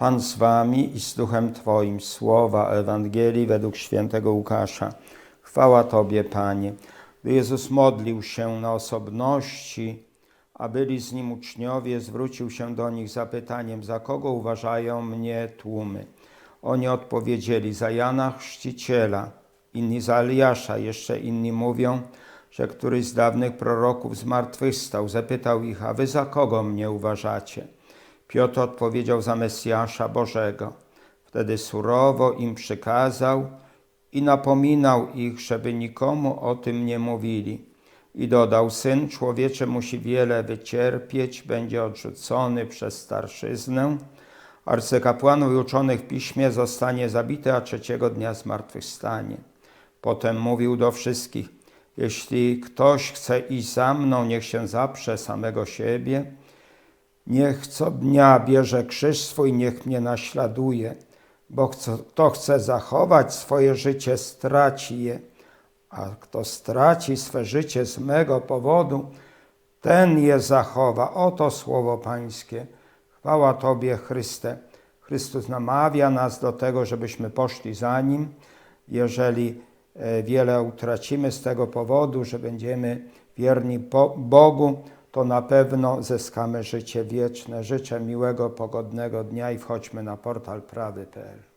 Pan z wami i z duchem Twoim. Słowa Ewangelii według świętego Łukasza. Chwała Tobie, Panie. Gdy Jezus modlił się na osobności, a byli z nim uczniowie, zwrócił się do nich zapytaniem, za kogo uważają mnie tłumy. Oni odpowiedzieli, za Jana Chrzciciela, inni za Eliasza, jeszcze inni mówią, że któryś z dawnych proroków zmartwychwstał. Zapytał ich, a wy za kogo mnie uważacie? Piotr odpowiedział za Mesjasza Bożego. Wtedy surowo im przykazał i napominał ich, żeby nikomu o tym nie mówili. I dodał, Syn człowieczy musi wiele wycierpieć, będzie odrzucony przez starszyznę, arcykapłanów i uczonych w piśmie zostanie zabity, a trzeciego dnia zmartwychwstanie. Potem mówił do wszystkich, jeśli ktoś chce iść za mną, niech się zaprze samego siebie, niech co dnia bierze krzyż swój, niech mnie naśladuje, bo kto chce zachować swoje życie, straci je, a kto straci swe życie z mego powodu, ten je zachowa. Oto słowo Pańskie. Chwała Tobie, Chryste. Chrystus namawia nas do tego, żebyśmy poszli za Nim. Jeżeli e, wiele utracimy z tego powodu, że będziemy wierni Bogu, to na pewno zyskamy życie wieczne. Życzę miłego, pogodnego dnia i wchodźmy na portal prawy.pl.